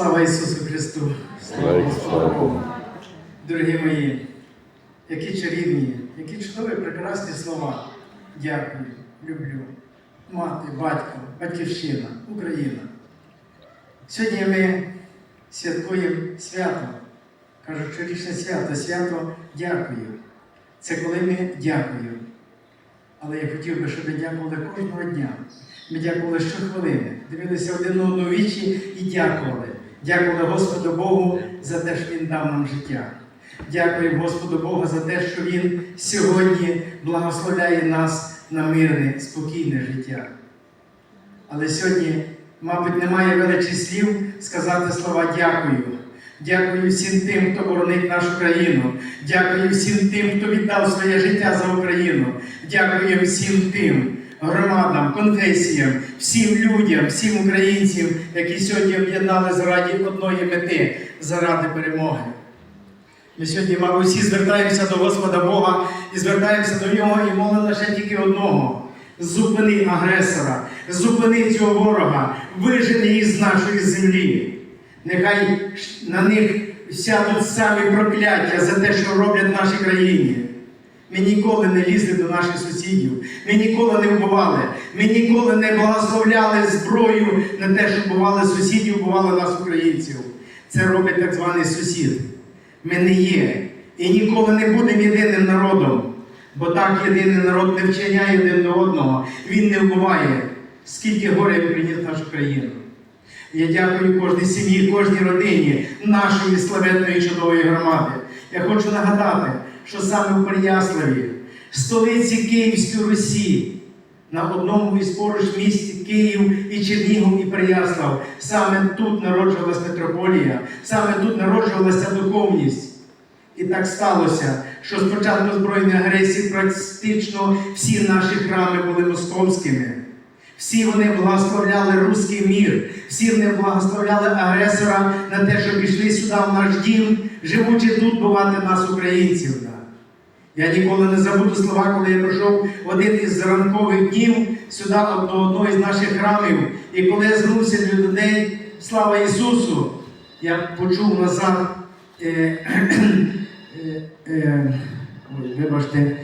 Слава Ісусу Христу! Слава Богу. Дорогі мої, які чарівні, які чудові, прекрасні слова. Дякую, люблю. Мати, батько, батьківщина, Україна. Сьогодні ми святкуємо свято. Кажуть, щорічне свято, свято дякую. Це коли ми дякуємо. Але я хотів би, щоб ми дякували кожного дня. Ми дякували щохвилини, дивилися один одну вічі і дякували. Дякували Господу Богу за те, що Він дав нам життя. Дякуємо Господу Богу за те, що Він сьогодні благословляє нас на мирне, спокійне життя. Але сьогодні, мабуть, немає величі слів сказати слова дякую. Дякую всім тим, хто боронить нашу країну. Дякую всім тим, хто віддав своє життя за Україну. Дякую всім тим громадам, конфесіям, всім людям, всім українцям, які сьогодні об'єднали заради одної мети, заради перемоги. Ми сьогодні, мабуть, всі звертаємося до Господа Бога і звертаємося до Нього і молимо лише тільки одного. Зупини агресора, зупини цього ворога, вижени їх з нашої землі. Нехай на них сядуть самі прокляття за те, що роблять в нашій країні. Ми ніколи не лізли до наших сусідів, ми ніколи не вбивали, ми ніколи не благословляли зброю на те, що вбивали сусідів, вбивали нас, українців. Це робить так званий сусід. Ми не є і ніколи не будемо єдиним народом, бо так єдиний народ не вчиняє один до одного, він не вбиває, скільки горя приніс нашу країну. Я дякую кожній сім'ї, кожній родині нашої славетної чудової громади. Я хочу нагадати, що саме в Переяславі, столиці Київської Русі, на одному із поруч місті Київ і Чернігів і Переяслав, саме тут народжувалася митрополія, саме тут народжувалася духовність. І так сталося, що з початку збройної агресії практично всі наші храми були московськими. Всі вони благословляли руський мір, всі вони благословляли агресора на те, щоб пішли сюди в наш дім, живучи тут бувати нас, українців. Я ніколи не забуду слова, коли я прийшов один із ранкових днів сюди до одного із наших храмів. І коли я звернувся до людей, слава Ісусу, я почув назад. Е, е, е, вибачте,